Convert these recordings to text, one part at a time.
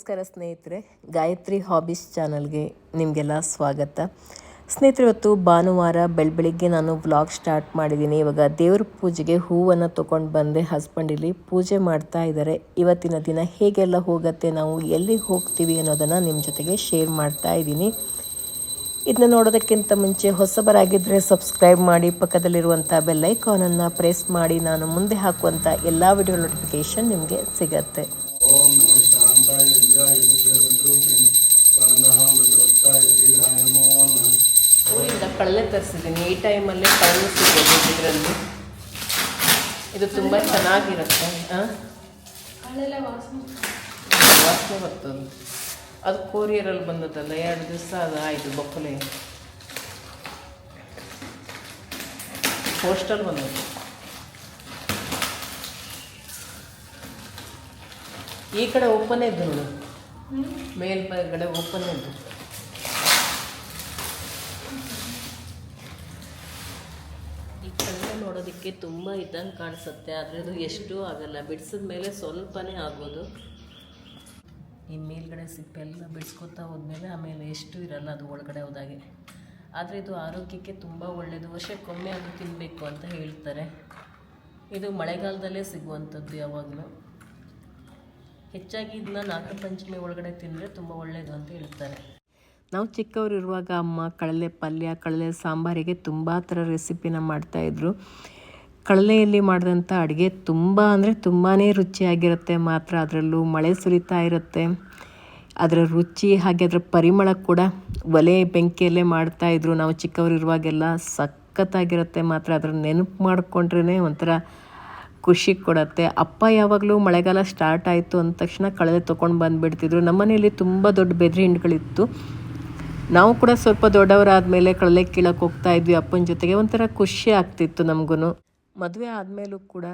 ನಮಸ್ಕಾರ ಸ್ನೇಹಿತರೆ, ಗಾಯತ್ರಿ ಹಾಬೀಸ್ ಚಾನಲ್ಗೆ ನಿಮಗೆಲ್ಲ ಸ್ವಾಗತ. ಸ್ನೇಹಿತರೆ, ಇವತ್ತು ಭಾನುವಾರ ಬೆಳಬೆಳಿಗ್ಗೆ ನಾನು ವ್ಲಾಗ್ ಸ್ಟಾರ್ಟ್ ಮಾಡಿದ್ದೀನಿ. ಇವಾಗ ದೇವ್ರ ಪೂಜೆಗೆ ಹೂವನ್ನು ತೊಗೊಂಡು ಬಂದೆ. ಹಸ್ಬೆಂಡ್ ಇಲ್ಲಿ ಪೂಜೆ ಮಾಡ್ತಾ ಇದ್ದಾರೆ ಇವತ್ತಿನ ದಿನ ಹೇಗೆಲ್ಲ ಹೋಗುತ್ತೆ, ನಾವು ಎಲ್ಲಿಗೆ ಹೋಗ್ತೀವಿ ಅನ್ನೋದನ್ನು ನಿಮ್ಮ ಜೊತೆಗೆ ಶೇರ್ ಮಾಡ್ತಾ ಇದ್ದೀನಿ. ಇದನ್ನ ನೋಡೋದಕ್ಕಿಂತ ಮುಂಚೆ ಹೊಸಬರಾಗಿದ್ದರೆ ಸಬ್ಸ್ಕ್ರೈಬ್ ಮಾಡಿ ಪಕ್ಕದಲ್ಲಿರುವಂಥ ಬೆಲ್ಲೈಕಾನನ್ನು ಪ್ರೆಸ್ ಮಾಡಿ, ನಾನು ಮುಂದೆ ಹಾಕುವಂಥ ಎಲ್ಲ ವಿಡಿಯೋ ನೋಟಿಫಿಕೇಷನ್ ನಿಮಗೆ ಸಿಗತ್ತೆ. ಕಡಲೆ ತರಿಸಿದ್ದೀನಿ. ಈ ಟೈಮಲ್ಲೇ ಕಡಲೆ ಸಿಗೋದು ಇದರಲ್ಲಿ. ಇದು ತುಂಬ ಚೆನ್ನಾಗಿರುತ್ತೆ? ವಾಸನೆ. ಬರ್ತದೆ. ಅದು ಕೊರಿಯರಲ್ಲಿ ಬಂದದಲ್ಲ ಎರಡು ದಿವಸ ಅದು ಆಯಿತು ಬೊಕ್ಕಲೆ ಪೋಸ್ಟಲ್ ಬಂದದ್ದು. ಈ ಕಡೆ ಓಪನ್ ಇದ್ದು ನೋಡು. ಮೇಲ್ಗಡೆ ಓಪನ್ ಇದ್ದು ಈ ಕಡಲೆ ನೋಡೋದಕ್ಕೆ ತುಂಬ ಇದ್ದಂಗೆ ಕಾಣಿಸುತ್ತೆ ಆದರೆ ಅದು ಎಷ್ಟು ಆಗಲ್ಲ. ಬಿಡಿಸಿದ ಮೇಲೆ ಸ್ವಲ್ಪನೇ ಆಗೋದು ಈ ಮೇಲ್ಗಡೆ ಸಿಪ್ಪೆಲ್ಲ ಬಿಡಿಸ್ಕೊತಾ ಹೋದ್ಮೇಲೆ ಆಮೇಲೆ ಎಷ್ಟು ಇರಲ್ಲ ಅದು ಒಳಗಡೆ ಹೋದಾಗೆ. ಆದರೆ ಇದು ಆರೋಗ್ಯಕ್ಕೆ ತುಂಬ ಒಳ್ಳೆಯದು ವರ್ಷಕ್ಕೊಮ್ಮೆ ಅದು ತಿನ್ನಬೇಕು ಅಂತ ಹೇಳ್ತಾರೆ. ಇದು ಮಳೆಗಾಲದಲ್ಲೇ ಸಿಗುವಂಥದ್ದು ಯಾವಾಗಲೂ. ಹೆಚ್ಚಾಗಿ ಇದನ್ನ ನಾಗರ ಪಂಚಮಿ ಒಳಗಡೆ ತಿಂದರೆ ತುಂಬ ಒಳ್ಳೆಯದು ಅಂತ ಹೇಳ್ತಾರೆ. ನಾವು ಚಿಕ್ಕವರಿರುವಾಗ ಅಮ್ಮ ಕಡಲೆ ಪಲ್ಯ, ಕಡಲೆ ಸಾಂಬಾರಿಗೆ ತುಂಬ ಥರ ರೆಸಿಪಿನ ಮಾಡ್ತಾಯಿದ್ರು ಕಡಲೆಯಲ್ಲಿ ಮಾಡಿದಂಥ ಅಡುಗೆ ತುಂಬ ಅಂದರೆ ತುಂಬಾ ರುಚಿಯಾಗಿರುತ್ತೆ. ಮಾತ್ರ ಅದರಲ್ಲೂ ಮಳೆ ಸುರಿತಾ ಇರುತ್ತೆ. ಅದರ ರುಚಿ ಹಾಗೆ ಅದರ ಪರಿಮಳ ಕೂಡ ಒಲೆ ಬೆಂಕಿಯಲ್ಲೇ ಮಾಡ್ತಾಯಿದ್ರು ನಾವು ಚಿಕ್ಕವರಿರುವಾಗೆಲ್ಲ ಸಖತ್ತಾಗಿರುತ್ತೆ. ಮಾತ್ರ ಅದರ ನೆನಪು ಮಾಡಿಕೊಂಡ್ರೇ ಒಂಥರ ಖುಷಿ ಕೊಡುತ್ತೆ. ಅಪ್ಪ ಯಾವಾಗಲೂ ಮಳೆಗಾಲ ಸ್ಟಾರ್ಟ್ ಆಯಿತು ಅಂದ ತಕ್ಷಣ ಕಳೆದೆ ತೊಗೊಂಡು ಬಂದುಬಿಡ್ತಿದ್ರು. ಮನೆಯಲ್ಲಿ ತುಂಬ ದೊಡ್ಡ ಬೆದ್ರಿ ಹಿಂಡುಗಳಿತ್ತು. ನಾವು ಕೂಡ ಸ್ವಲ್ಪ ದೊಡ್ಡವರಾದ ಮೇಲೆ ಕಳಲೆ ಕೀಳಕ್ಕೆ ಹೋಗ್ತಾ ಇದ್ವಿ ಅಪ್ಪನ ಜೊತೆಗೆ. ಒಂಥರ ಖುಷಿ ಆಗ್ತಿತ್ತು ನಮಗೂ ಮದುವೆ ಆದಮೇಲೂ ಕೂಡ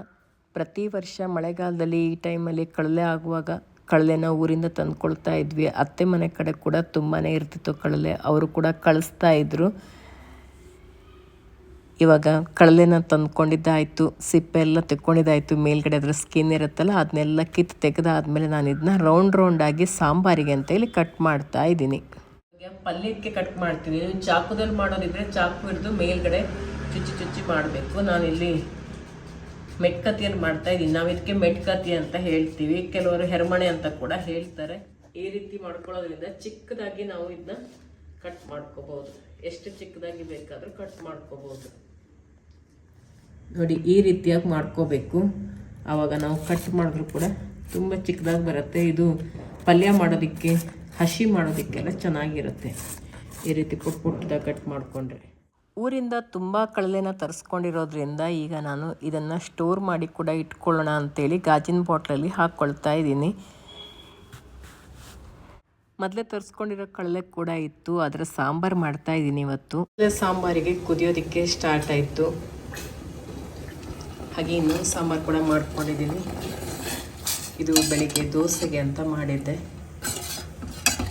ಪ್ರತಿ ವರ್ಷ ಮಳೆಗಾಲದಲ್ಲಿ ಈ ಟೈಮಲ್ಲಿ ಕಳಲೆ ಆಗುವಾಗ ಕಳಲೆನ ಊರಿಂದ ತಂದ್ಕೊಳ್ತಾ ಇದ್ವಿ. ಅತ್ತೆ ಮನೆ ಕಡೆ ಕೂಡ ತುಂಬಾ ಇರ್ತಿತ್ತು ಕಳಲೆ ಅವರು ಕೂಡ ಕಳಿಸ್ತಾ ಇದ್ರು. ಇವಾಗ ಕಳಲೆನ ತಂದ್ಕೊಂಡಿದ್ದಾಯಿತು ಸಿಪ್ಪೆ ಎಲ್ಲ ತೆಕ್ಕೊಂಡಿದ್ದಾಯಿತು, ಮೇಲ್ಗಡೆ ಅದರ ಸ್ಕಿನ್ ಇರುತ್ತಲ್ಲ ಅದನ್ನೆಲ್ಲ ಕಿತ್ತು ತೆಗೆದಾದ್ಮೇಲೆ ನಾನು ಇದನ್ನ ರೌಂಡ್ ರೌಂಡ್ ಆಗಿ ಸಾಂಬಾರಿಗೆ ಅಂತ ಹೇಳಿ ಕಟ್ ಮಾಡ್ತಾ ಇದ್ದೀನಿ. ಪಲ್ಯಕ್ಕೆ ಕಟ್ ಮಾಡ್ತೀನಿ ಚಾಕುದಲ್ಲಿ ಮಾಡೋದಿದ್ರೆ ಚಾಕು ಹಿಡಿದು ಮೇಲ್ಗಡೆ ಚುಚ್ಚಿ ಚುಚ್ಚಿ ಮಾಡಬೇಕು. ನಾನಿಲ್ಲಿ ಮೆಟ್ಕತಿಯನ್ನು ಮಾಡ್ತಾ ಇದ್ದೀನಿ ನಾವು ಇದಕ್ಕೆ ಮೆಟ್ಕತಿ ಅಂತ ಹೇಳ್ತೀವಿ. ಕೆಲವರು ಹೆರಮಣೆ ಅಂತ ಕೂಡ ಹೇಳ್ತಾರೆ. ಈ ರೀತಿ ಮಾಡ್ಕೊಳ್ಳೋದ್ರಿಂದ ಚಿಕ್ಕದಾಗಿ ನಾವು ಇದನ್ನ ಕಟ್ ಮಾಡ್ಕೋಬಹುದು ಎಷ್ಟು ಚಿಕ್ಕದಾಗಿ ಬೇಕಾದರೂ ಕಟ್ ಮಾಡ್ಕೋಬಹುದು ನೋಡಿ, ಈ ರೀತಿಯಾಗಿ ಮಾಡ್ಕೋಬೇಕು. ಆವಾಗ ನಾವು ಕಟ್ ಮಾಡಿದ್ರು ಕೂಡ ತುಂಬ ಚಿಕ್ಕದಾಗಿ ಬರುತ್ತೆ. ಇದು ಪಲ್ಯ ಮಾಡೋದಕ್ಕೆ, ಹಸಿ ಮಾಡೋದಕ್ಕೆಲ್ಲ ಚೆನ್ನಾಗಿರುತ್ತೆ. ಈ ರೀತಿ ಪುಟ್ ಪುಟ್ಟದಾಗ ಕಟ್ ಮಾಡಿಕೊಂಡ್ರೆ. ಊರಿಂದ ತುಂಬ ಕಳಲೆನ ತರಿಸ್ಕೊಂಡಿರೋದ್ರಿಂದ ಈಗ ನಾನು ಇದನ್ನು ಸ್ಟೋರ್ ಮಾಡಿ ಕೂಡ ಇಟ್ಕೊಳ್ಳೋಣ ಅಂತೇಳಿ ಗಾಜಿನ ಬಾಟ್ಲಲ್ಲಿ ಹಾಕ್ಕೊಳ್ತಾ ಇದ್ದೀನಿ. ಮೊದಲೇ ತರಿಸ್ಕೊಂಡಿರೋ ಕಡಲೆ ಕೂಡ ಇತ್ತು ಅದರ ಸಾಂಬಾರು ಮಾಡ್ತಾ ಇದ್ದೀನಿ ಇವತ್ತು. ಸಾಂಬಾರಿಗೆ ಕುದಿಯೋದಕ್ಕೆ ಸ್ಟಾರ್ಟ್ ಆಯಿತು. ಹಾಗೆ ಇನ್ನೊಂದು ಸಾಂಬಾರು ಕೂಡ ಮಾಡ್ಕೊಂಡಿದ್ದೀನಿ. ಇದು ಬೆಳಿಗ್ಗೆ ದೋಸೆಗೆ ಅಂತ ಮಾಡಿದ್ದೆ.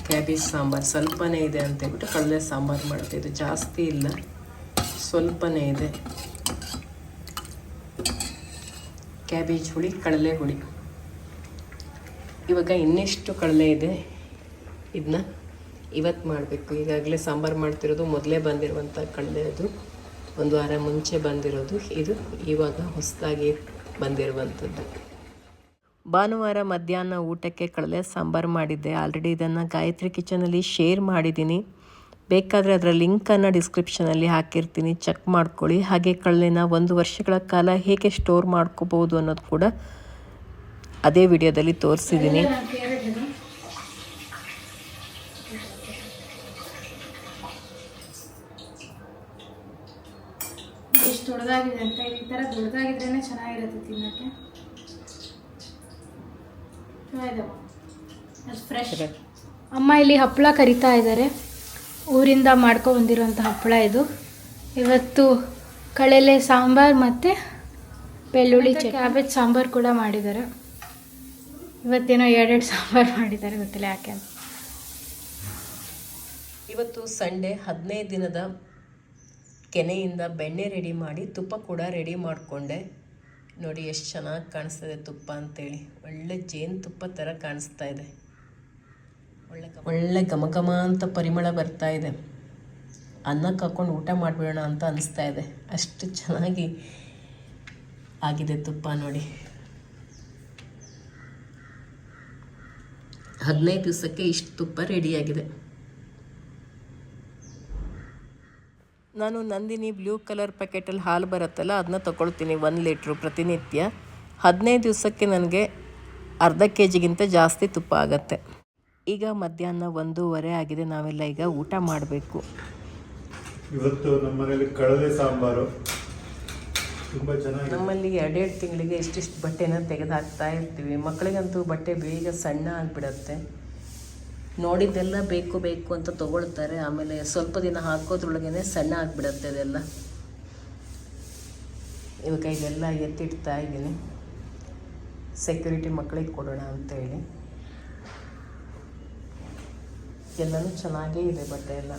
ಕ್ಯಾಬೇಜ್ ಸಾಂಬಾರು ಸ್ವಲ್ಪನೇ ಇದೆ ಅಂತ ಹೇಳ್ಬಿಟ್ಟು ಕಡಲೆ ಸಾಂಬಾರು ಮಾಡುತ್ತೆ. ಇದು ಜಾಸ್ತಿ ಇಲ್ಲ. ಸ್ವಲ್ಪನೇ ಇದೆ. ಕ್ಯಾಬೇಜ್ ಹುಳಿ, ಕಡಲೆ ಹುಳಿ. ಇವಾಗ ಇನ್ನೆಷ್ಟು ಕಡಲೆ ಇದೆ. ಇದನ್ನ ಇವತ್ತು ಮಾಡಬೇಕು. ಈಗಾಗಲೇ ಸಾಂಬಾರು ಮಾಡ್ತಿರೋದು, ಮೊದಲೇ ಬಂದಿರುವಂಥ ಕಡಲೆ ಅದು. ಒಂದು ವಾರ ಮುಂಚೆ ಬಂದಿರೋದು. ಇದು ಇವಾಗ ಹೊಸದಾಗಿ ಬಂದಿರುವಂಥದ್ದು ಭಾನುವಾರ ಮಧ್ಯಾಹ್ನ ಊಟಕ್ಕೆ ಕಡಲೆ ಸಾಂಬಾರು ಮಾಡಿದ್ದೆ. ಆಲ್ರೆಡಿ ಇದನ್ನು ಗಾಯತ್ರಿ ಕಿಚನಲ್ಲಿ ಶೇರ್ ಮಾಡಿದ್ದೀನಿ. ಬೇಕಾದರೆ ಅದರ ಲಿಂಕನ್ನು ಡಿಸ್ಕ್ರಿಪ್ಷನಲ್ಲಿ ಹಾಕಿರ್ತೀನಿ. ಚೆಕ್ ಮಾಡ್ಕೊಳ್ಳಿ. ಹಾಗೆ ಕಳ್ಳೆನ ಒಂದು ವರ್ಷಗಳ ಕಾಲ ಹೇಗೆ ಸ್ಟೋರ್ ಮಾಡ್ಕೋಬೋದು ಅನ್ನೋದು ಕೂಡ ಅದೇ ವಿಡಿಯೋದಲ್ಲಿ ತೋರಿಸಿದ್ದೀನಿ. ಎಷ್ಟು ದೊಡ್ಡದಾಗಿದೆ ಅಂತ ಈ ಥರ ದೊಡ್ಡದಾಗಿದ್ರೇ ಚೆನ್ನಾಗಿರುತ್ತೆ ತಿನ್ನೋಕ್ಕೆ. ಚೆನ್ನಾಗಿದೆಮ್ಮ ಅದು ಫ್ರೆಶ್ ಅಮ್ಮ ಇಲ್ಲಿ ಹಪ್ಪಳ ಕರಿತಾ ಇದ್ದಾರೆ. ಊರಿಂದ ಮಾಡ್ಕೊ ಬಂದಿರುವಂಥ ಹಪ್ಪಳ ಇದು. ಇವತ್ತು ಕಳೆಲೆ ಸಾಂಬಾರು ಮತ್ತು ಬೆಳ್ಳುಳ್ಳಿ ಕ್ಯಾಬೇಜ್ ಸಾಂಬಾರು ಕೂಡ ಮಾಡಿದ್ದಾರೆ. ಇವತ್ತೇನೋ ಎರಡೆರಡು ಸಾಂಬಾರು ಮಾಡಿದ್ದಾರೆ ಗೊತ್ತಿಲ್ಲ ಯಾಕೆ ಅಂತ. ಇವತ್ತು ಸಂಡೇ ಹದಿನೈದು ದಿನದ ಕೆನೆಯಿಂದ ಬೆಣ್ಣೆ ರೆಡಿ ಮಾಡಿ ತುಪ್ಪ ಕೂಡ ರೆಡಿ ಮಾಡಿಕೊಂಡೆ. ನೋಡಿ ಎಷ್ಟು ಚೆನ್ನಾಗಿ ಕಾಣಿಸ್ತದೆ ತುಪ್ಪ ಅಂತೇಳಿ. ಒಳ್ಳೆ ಜೇನುತುಪ್ಪ ಥರ ಕಾಣಿಸ್ತಾ ಇದೆ. ಒಳ್ಳೆ ಘಮ ಅಂತ ಪರಿಮಳ ಬರ್ತಾ ಇದೆ. ಅನ್ನಕ್ಕೆ ಹಾಕ್ಕೊಂಡು ಊಟ ಮಾಡಿಬಿಡೋಣ ಅಂತ ಅನಿಸ್ತಾ ಇದೆ. ಅಷ್ಟು ಚೆನ್ನಾಗಿ ಆಗಿದೆ ತುಪ್ಪ ನೋಡಿ. ಹದಿನೈದು ದಿವಸಕ್ಕೆ ಇಷ್ಟು ತುಪ್ಪ ರೆಡಿಯಾಗಿದೆ ನಾನು ನಂದಿನಿ ಬ್ಲೂ ಕಲರ್ ಪ್ಯಾಕೆಟಲ್ಲಿ ಹಾಲು ಬರುತ್ತಲ್ಲ, ಅದನ್ನ ತಗೊಳ್ತೀನಿ ಒಂದು ಲೀಟ್ರು ಪ್ರತಿನಿತ್ಯ. ಹದಿನೈದು ದಿವಸಕ್ಕೆ ನನಗೆ ಅರ್ಧ ಕೆ ಜಿಗಿಂತ ಜಾಸ್ತಿ ತುಪ್ಪ ಆಗುತ್ತೆ. ಈಗ ಮಧ್ಯಾಹ್ನ ಒಂದೂವರೆ ಆಗಿದೆ ನಾವೆಲ್ಲ ಈಗ ಊಟ ಮಾಡಬೇಕು. ಇವತ್ತು ನಮ್ಮ ಮನೇಲಿ ಕಡಲೆ ಸಾಂಬಾರು. ತುಂಬ ಚೆನ್ನಾಗಿದೆ. ನಮ್ಮಲ್ಲಿ ಎರಡೆರಡು ತಿಂಗಳಿಗೆ ಇಷ್ಟಿಷ್ಟು ಬಟ್ಟೆನ ತೆಗೆದಾಕ್ತಾ ಇರ್ತೀವಿ. ಮಕ್ಕಳಿಗಂತೂ ಬಟ್ಟೆ ಬೇಗ ಸಣ್ಣ ಆಗಿಬಿಡತ್ತೆ. ನೋಡಿದ್ದೆಲ್ಲ ಬೇಕು ಬೇಕು ಅಂತ ತೊಗೊಳ್ತಾರೆ. ಆಮೇಲೆ ಸ್ವಲ್ಪ ದಿನ ಹಾಕೋದ್ರೊಳಗೇನೆ ಸಣ್ಣ ಆಗಿಬಿಡತ್ತೆ ಅದೆಲ್ಲ. ಇವಾಗ ಇದೆಲ್ಲ ಎತ್ತಿಡ್ತಾ ಇದ್ದೀನಿ. ಸೆಕ್ಯೂರಿಟಿ ಮಕ್ಕಳಿಗೆ ಕೊಡೋಣ ಅಂತೇಳಿ. ಎಲ್ಲನೂ ಚೆನ್ನಾಗೇ ಇದೆ ಬಟ್ಟೆ ಎಲ್ಲ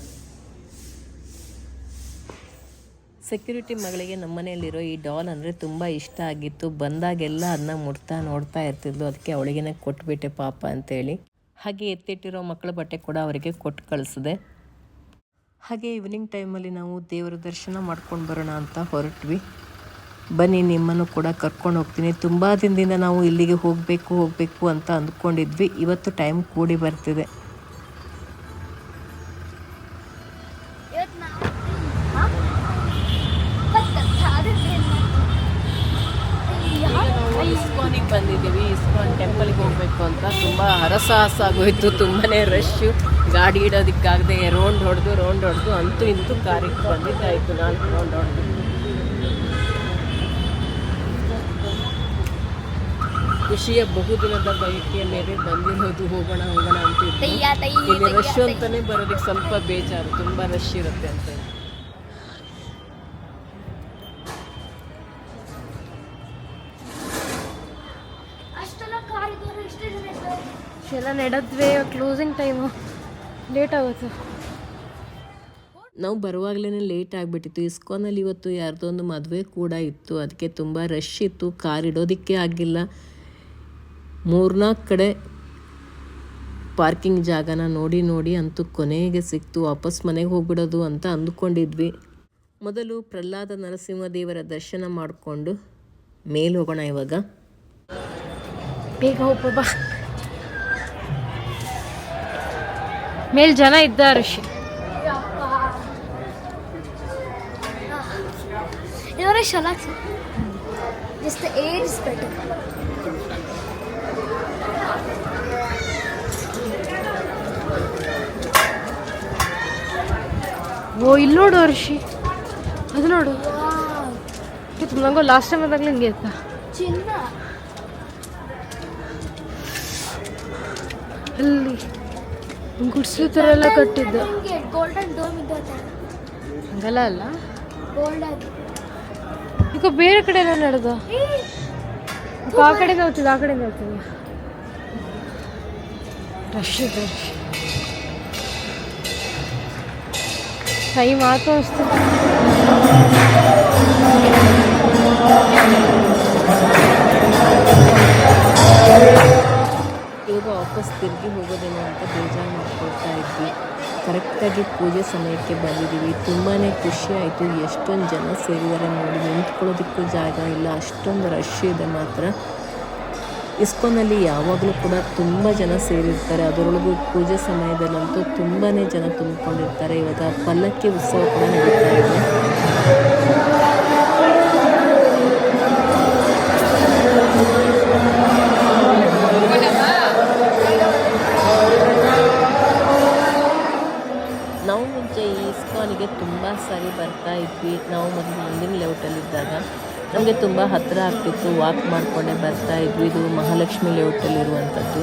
ಸೆಕ್ಯೂರಿಟಿ ಮಗಳಿಗೆ ನಮ್ಮ ಮನೆಯಲ್ಲಿರೋ ಈ ಡಾಲ್ ಅಂದರೆ ತುಂಬ ಇಷ್ಟ ಆಗಿತ್ತು. ಬಂದಾಗೆಲ್ಲ ಅದನ್ನ ಮುಡ್ತಾ ನೋಡ್ತಾ ಇರ್ತಿದ್ಲು. ಅದಕ್ಕೆ ಅವಳಿಗೇನೆ ಕೊಟ್ಬಿಟ್ಟೆ ಪಾಪ ಅಂತೇಳಿ. ಹಾಗೆ ಎತ್ತಿಟ್ಟಿರೋ ಮಕ್ಕಳ ಬಟ್ಟೆ ಕೂಡ ಅವರಿಗೆ ಕೊಟ್ಟು ಕಳಿಸಿದೆ. ಹಾಗೆ ಈವ್ನಿಂಗ್ ಟೈಮಲ್ಲಿ ನಾವು ದೇವರ ದರ್ಶನ ಮಾಡ್ಕೊಂಡು ಬರೋಣ ಅಂತ ಹೊರಟ್ವಿ. ಬನ್ನಿ, ನಿಮ್ಮನ್ನು ಕೂಡ ಕರ್ಕೊಂಡು ಹೋಗ್ತೀನಿ. ತುಂಬ ದಿನದಿಂದ ನಾವು ಇಲ್ಲಿಗೆ ಹೋಗಬೇಕು ಹೋಗಬೇಕು ಅಂತ ಅಂದ್ಕೊಂಡಿದ್ವಿ. ಇವತ್ತು ಟೈಮ್ ಕೂಡಿ ಬರ್ತಿದೆ. ಆಗೋಯ್ತು ತುಂಬಾ ರಶ್ಶು ಗಾಡಿ ಇಡೋದಕ್ಕಾಗದೆ ರೌಂಡ್ ಹೊಡೆದು ರೌಂಡ್ ಹೊಡೆದು ಅಂತೂ ಇಂತೂ ಕಾರಿಗೆ ಬಂದಿದ್ದಾಯಿತು ನಾಲ್ಕು ರೌಂಡ್ ಹೊಡೆದು. ಖುಷಿಯ ಬಹುದಿನದ ಬಯಕೆಯ ಮೇಲೆ ಬಂದಿರೋದು ಹೋಗೋಣ ಹೋಗೋಣ ಅಂತ ರಶ್ ಅಂತಲೇ ಬರೋದಕ್ಕೆ ಸ್ವಲ್ಪ ಬೇಜಾರು ತುಂಬ ರಶ್ ಇರುತ್ತೆ ಅಂತ ಎಲ್ಲ ನಡೆದ್ವಿ ಕ್ಲೋಸಿಂಗ್ ಟೈಮು ಲೇಟ್ ಆಗುತ್ತೆ ನಾವು ಬರುವಾಗಲೇ ಲೇಟ್ ಆಗಿಬಿಟ್ಟಿತ್ತು. ಇಸ್ಕಾನಲ್ಲಿ ಇವತ್ತು ಯಾರ್ದೋ ಒಂದು ಮದುವೆ ಕೂಡ ಇತ್ತು. ಅದಕ್ಕೆ ತುಂಬ ರಶ್ ಇತ್ತು. ಕಾರ್ ಇಡೋದಕ್ಕೆ ಆಗಿಲ್ಲ. ಮೂರ್ನಾಲ್ಕು ಕಡೆ ಪಾರ್ಕಿಂಗ್ ಜಾಗನ ನೋಡಿ ನೋಡಿ ಅಂತೂ ಕೊನೆಗೆ ಸಿಕ್ತು. ವಾಪಸ್ ಮನೆಗೆ ಹೋಗ್ಬಿಡೋದು ಅಂತ ಅಂದ್ಕೊಂಡಿದ್ವಿ. ಮೊದಲು ಪ್ರಹ್ಲಾದ ನರಸಿಂಹದೇವರ ದರ್ಶನ ಮಾಡಿಕೊಂಡು ಮೇಲೆ ಹೋಗೋಣ ಇವಾಗ. ಬೇಗ ಹೋಗ್ಬ ಮೇಲ್ ಜನ ಇದ್ದ ಋಷಿ. ಓ ಇಲ್ಲಿ ನೋಡು ಋಷಿ. ಅದು ನೋಡು. ನಂಗೋ ಲಾಸ್ಟ್ ಟೈಮ್ ಆದಾಗಲೂ ಹಿಂಗೆ ಇತ್ತ. ಅಲ್ಲಿ. ಗುಡ್ಸ್ಲು ಥರ ಎಲ್ಲ ಕಟ್ಟಿದ್ದು ಗೋಲ್ಡನ್ ಡೋಮ್ ಇದೆ ಹಂಗಲ್ಲ ಅಲ್ಲ? ಈಗ ಬೇರೆ ಕಡೆ ಎಲ್ಲ ನಡೆದ? ಆ ಕಡೆಯಿಂದ ಹೋಗ್ತಿದ್ದು ಆ ಕಡೆಯಿಂದ ಹೋಗ್ತಿದ್ದೆ. ರಶ್ ಇದೆ. ಟೈಮ್ ಆತು ಅನಿಸ್ತದೆ ಇವಾಗ ವಾಪಸ್ ತಿರುಗಿ ಹೋಗೋದೇನೋ ಅಂತ ಬೇಜಾರು ಮಾಡ್ಕೊಳ್ತಾ ಇದ್ವಿ. ಕರೆಕ್ಟಾಗಿ ಪೂಜೆ ಸಮಯಕ್ಕೆ ಬಂದಿದ್ದೀವಿ. ತುಂಬಾ ಖುಷಿ ಆಯಿತು. ಎಷ್ಟೊಂದು ಜನ ಸೇರಿದ್ದಾರೆ ನೋಡಿ. ನಿಂತ್ಕೊಳ್ಳೋದಕ್ಕೂ ಜಾಗ ಇಲ್ಲ. ಅಷ್ಟೊಂದು ರಶ್ ಇದೆ ಮಾತ್ರ. ಇಸ್ಕೋನಲ್ಲಿ ಯಾವಾಗಲೂ ಕೂಡ ತುಂಬ ಜನ ಸೇರಿರ್ತಾರೆ. ಅದರೊಳಗೂ ಪೂಜೆ ಸಮಯದಲ್ಲಂತೂ ತುಂಬಾ ಜನ ತುಂಬಿಕೊಂಡಿರ್ತಾರೆ. ಇವಾಗ ಪಲ್ಲಕ್ಕಿ ಉತ್ಸವ ಕೂಡ ನಡೀತಾ ಇದೆ. ಇಸ್ಕಾನಿಗೆ ತುಂಬ ಸಾರಿ ಬರ್ತಾ ಇದ್ವಿ. ನಾವು ಮೊದಲು ಮುಂದಿನ ಲೇಔಟಲ್ಲಿದ್ದಾಗ ನಮಗೆ ತುಂಬ ಹತ್ತಿರ ಆಗ್ತಿತ್ತು. ವಾಕ್ ಮಾಡಿಕೊಂಡೇ ಬರ್ತಾ ಇದ್ವಿ. ಇದು ಮಹಾಲಕ್ಷ್ಮಿ ಲೇಔಟಲ್ಲಿರುವಂಥದ್ದು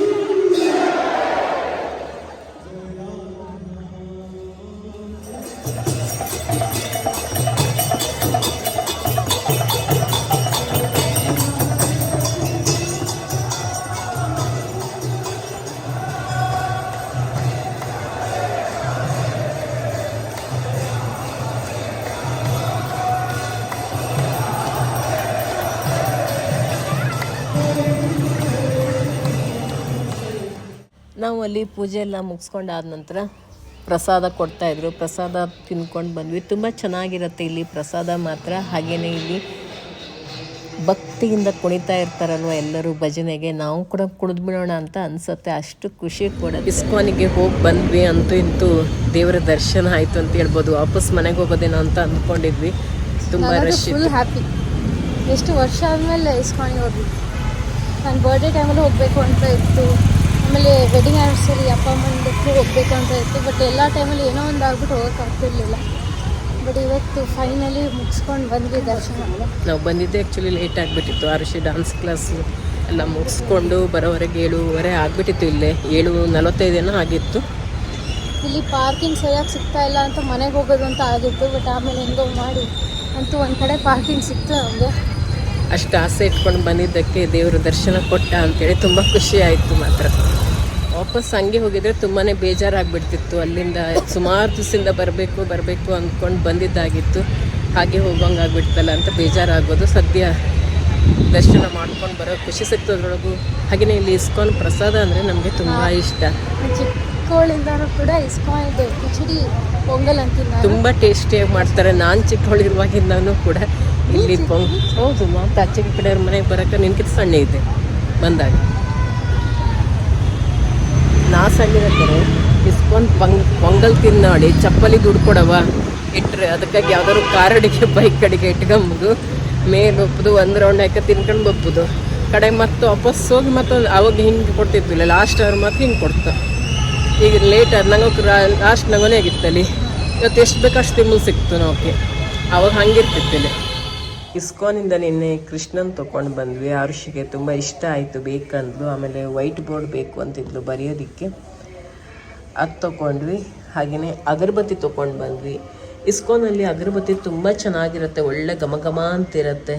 ನಾವು ಅಲ್ಲಿ ಪೂಜೆ ಎಲ್ಲ ಮುಗಿಸ್ಕೊಂಡಾದ ನಂತರ ಪ್ರಸಾದ ಕೊಡ್ತಾಯಿದ್ರು ಪ್ರಸಾದ ತಿನ್ಕೊಂಡು ಬಂದ್ವಿ. ತುಂಬ ಚೆನ್ನಾಗಿರುತ್ತೆ ಇಲ್ಲಿ ಪ್ರಸಾದ ಮಾತ್ರ. ಹಾಗೆಯೇ ಇಲ್ಲಿ ಭಕ್ತಿಯಿಂದ ಕುಣಿತಾ ಇರ್ತಾರಲ್ವ ಎಲ್ಲರೂ ಭಜನೆಗೆ. ನಾವು ಕೂಡ ಕುಣಿದ್ಬಿಡೋಣ ಅಂತ ಅನ್ಸುತ್ತೆ. ಅಷ್ಟು ಖುಷಿ ಕೂಡ. ಇಸ್ಕಾನಿಗೆ ಹೋಗಿ ಬಂದ್ವಿ ಅಂತೂ ಇಂತೂ ದೇವರ ದರ್ಶನ ಆಯಿತು ಅಂತ ಹೇಳ್ಬೋದು. ವಾಪಸ್ ಮನೆಗೆ ಹೋಗೋದೇನೋ ಅಂತ ಅಂದ್ಕೊಂಡಿದ್ವಿ. ತುಂಬ ರಶ್ ಫುಲ್ ಹ್ಯಾಪಿ ಎಷ್ಟು ವರ್ಷ ಆದಮೇಲೆ ಇಸ್ಕಾನಿಗೆ ಹೋಗಿ ನನ್ನ ಬರ್ಡೇ ಟೈಮಲ್ಲಿ ಹೋಗಬೇಕು ಅಂತ ಇತ್ತು. ಆಮೇಲೆ ವೆಡ್ಡಿಂಗ್ ಆ್ಯನಿವರ್ಸರಿ ಅಪ್ಪ ಅಮ್ಮಂದಕ್ಕೂ ಹೋಗಬೇಕು ಅಂತ ಇತ್ತು. ಬಟ್ ಎಲ್ಲ ಟೈಮಲ್ಲಿ ಏನೋ ಒಂದು ಆಗ್ಬಿಟ್ಟು ಹೋಗೋಕ್ಕಾಗ್ತಿರ್ಲಿಲ್ಲ ಬಟ್ ಇವತ್ತು ಫೈನಲಿ ಮುಗಿಸ್ಕೊಂಡು ಬಂದ್ವಿ ದರ್ಶನ ನಾವು ಬಂದಿದ್ದೆ ಆ್ಯಕ್ಚುಲಿ ಲೇಟ್ ಆಗಿಬಿಟ್ಟಿತ್ತು. ಅರಿಶಿ ಡಾನ್ಸ್ ಕ್ಲಾಸ್ ಎಲ್ಲ ಮುಗಿಸ್ಕೊಂಡು ಬರೋವರೆಗೆ ಏಳುವರೆ ಆಗಿಬಿಟ್ಟಿತ್ತು ಇಲ್ಲೇ. ಏಳು ನಲವತ್ತೈದೇನೋ ಆಗಿತ್ತು. ಇಲ್ಲಿ ಪಾರ್ಕಿಂಗ್ ಸರಿಯಾಗಿ ಸಿಗ್ತಾ ಇಲ್ಲ ಅಂತ ಮನೆಗೆ ಹೋಗೋದು ಅಂತ ಆಗಿತ್ತು. ಬಟ್ ಆಮೇಲೆ ಹೆಂಗೋ ಮಾಡಿ ಅಂತೂ ಒಂದು ಕಡೆ ಪಾರ್ಕಿಂಗ್ ಸಿಕ್ತು ನಮಗೆ. ಅಷ್ಟು ಆಸೆ ಇಟ್ಕೊಂಡು ಬಂದಿದ್ದಕ್ಕೆ ದೇವರು ದರ್ಶನ ಕೊಟ್ಟ ಅಂತೇಳಿ ತುಂಬ ಖುಷಿ ಆಯಿತು ಮಾತ್ರ. ವಾಪಸ್ ಹಂಗೆ ಹೋಗಿದ್ರೆ ತುಂಬಾ ಬೇಜಾರಾಗ್ಬಿಡ್ತಿತ್ತು. ಅಲ್ಲಿಂದ ಸುಮಾರು ದಿವಸದಿಂದ ಬರಬೇಕು ಬರಬೇಕು ಅಂದ್ಕೊಂಡು ಬಂದಿದ್ದಾಗಿತ್ತು. ಹಾಗೆ ಹೋಗೋಂಗಾಗ್ಬಿಡ್ತಲ್ಲ ಅಂತ ಬೇಜಾರಾಗೋದು. ಸದ್ಯ ದರ್ಶನ ಮಾಡ್ಕೊಂಡು ಬರೋ ಖುಷಿ ಸಿಕ್ತು ಅದ್ರೊಳಗು ಹಾಗೆಯೇ ಇಲ್ಲಿ ಇಸ್ಕೋನ್ ಪ್ರಸಾದ ಅಂದರೆ ನಮಗೆ ತುಂಬ ಇಷ್ಟ. ಚಿಕ್ಕವಳಿಂದನೂ ಕೂಡ ಕಿಚಡಿ ಪೊಂಗಲ್ ತುಂಬ ಟೇಸ್ಟಿಯಾಗಿ ಮಾಡ್ತಾರೆ. ನಾನು ಚಿಕ್ಕವಳಿರುವಾಗಿಂದನೂ ಕೂಡ. ಇಲ್ಲಿ ಹೌದು ಮಾತು ಆಚೆ ಕಡೆಯವ್ರ ಮನೆಗೆ ಬರೋಕೆ ನಿನ್ಕಿಂತ ಸಣ್ಣ ಇದೆ, ಬಂದಾಗ. ನಾ ಸಣ್ಣಿರತ್ತಾರೆ ಇಸ್ಕೊಂಡು ಪಂಗ್, ಪೊಂಗಲ್ ತಿನ್ನಾಡಿ ನೋಡಿ ಚಪ್ಪಲಿ ದುಡ್ಡು ಕೊಡವ ಇಟ್ರೆ ಅದಕ್ಕಾಗಿ ಯಾವ್ದಾದ್ರು ಕಾರ್ ಅಡಿಗೆ ಬೈಕ್ ಕಡೆಗೆ ಇಟ್ಕೊಂಬುದು ಮೇಲೆ ಒಪ್ಪುದು, ಒಂದು ರೌಂಡ್ ಹಾಕಿ ತಿನ್ಕೊಂಡು ಬಪ್ಪುದು. ಕಡೆ ಮತ್ತೆ ವಾಪಸ್ ಹೋಗಿ ಮತ್ತೆ ಅವಾಗ ಹಿಂಗೆ ಕೊಡ್ತಿದ್ವಿಲ್ಲ ಲಾಸ್ಟ್ ಅವ್ರು ಮತ್ತೆ ಹಿಂಗೆ ಕೊಡ್ತ. ಈಗ ಲೇಟ್ ಆದ ನಂಗೆ ಲಾಸ್ಟ್ ನಂಗೊನೆ ಆಗಿತ್ತಲ್ಲಿ. ಇವತ್ತು ಎಷ್ಟು ಬೇಕು ಅಷ್ಟು ಸಿಕ್ತು ನಾವು ಅವಾಗ ಹಂಗಿರ್ತಿತ್ತಿಲ್ಲ ಇಸ್ಕಾನಿಂದ ನಿನ್ನೆ ಕೃಷ್ಣನ್ ತಗೊಂಡು ಬಂದ್ವಿ. ಆರುಷಿಗೆ ತುಂಬ ಇಷ್ಟ ಆಯಿತು, ಬೇಕಂದ್ಲು. ಆಮೇಲೆ ವೈಟ್ ಬೋರ್ಡ್ ಬೇಕು ಅಂತಿದ್ಲು ಬರೆಯೋದಕ್ಕೆ. ಅದು ತೊಗೊಂಡ್ವಿ. ಹಾಗೆಯೇ ಅಗರಬತ್ತಿ ತೊಗೊಂಡು ಬಂದ್ವಿ. ಇಸ್ಕೋನಲ್ಲಿ ಅಗರಬತ್ತಿ ತುಂಬ ಚೆನ್ನಾಗಿರುತ್ತೆ, ಒಳ್ಳೆ ಘಮ ಘಮ ಅಂತಿರುತ್ತೆ.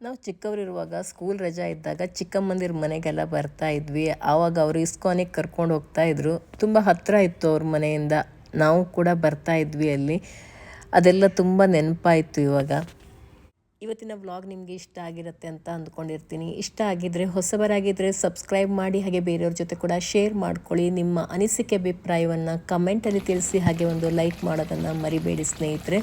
ನಾವು ಚಿಕ್ಕವರಿರುವಾಗ ಸ್ಕೂಲ್ ರಜಾ ಇದ್ದಾಗ ಚಿಕ್ಕಮ್ಮಂದಿರ ಮನೆಗೆಲ್ಲ ಬರ್ತಾ ಇದ್ವಿ. ಆವಾಗ ಅವರು ಇಸ್ಕಾನಿಗೆ ಕರ್ಕೊಂಡು ಹೋಗ್ತಾ ಇದ್ರು. ತುಂಬ ಹತ್ತಿರ ಇತ್ತು ಅವ್ರ ಮನೆಯಿಂದ. ನಾವು ಕೂಡ ಬರ್ತಾ ಇದ್ವಿ ಅಲ್ಲಿ. ಅದೆಲ್ಲ ತುಂಬ ನೆನಪಾಯಿತು ಇವಾಗ. ಇವತ್ತಿನ ವ್ಲಾಗ್ ನಿಮಗೆ ಇಷ್ಟ ಆಗಿರುತ್ತೆ ಅಂತ ಅಂದ್ಕೊಂಡಿರ್ತೀನಿ. ಇಷ್ಟ ಆಗಿದ್ದರೆ ಹೊಸಬರಾಗಿದ್ದರೆ ಸಬ್ಸ್ಕ್ರೈಬ್ ಮಾಡಿ, ಹಾಗೆ ಬೇರೆಯವ್ರ ಜೊತೆ ಕೂಡ ಶೇರ್ ಮಾಡ್ಕೊಳ್ಳಿ. ನಿಮ್ಮ ಅನಿಸಿಕೆ, ಅಭಿಪ್ರಾಯವನ್ನು ಕಮೆಂಟಲ್ಲಿ ತಿಳಿಸಿ, ಹಾಗೆ ಒಂದು ಲೈಕ್ ಮಾಡೋದನ್ನು ಮರಿಬೇಡಿ ಸ್ನೇಹಿತರೆ.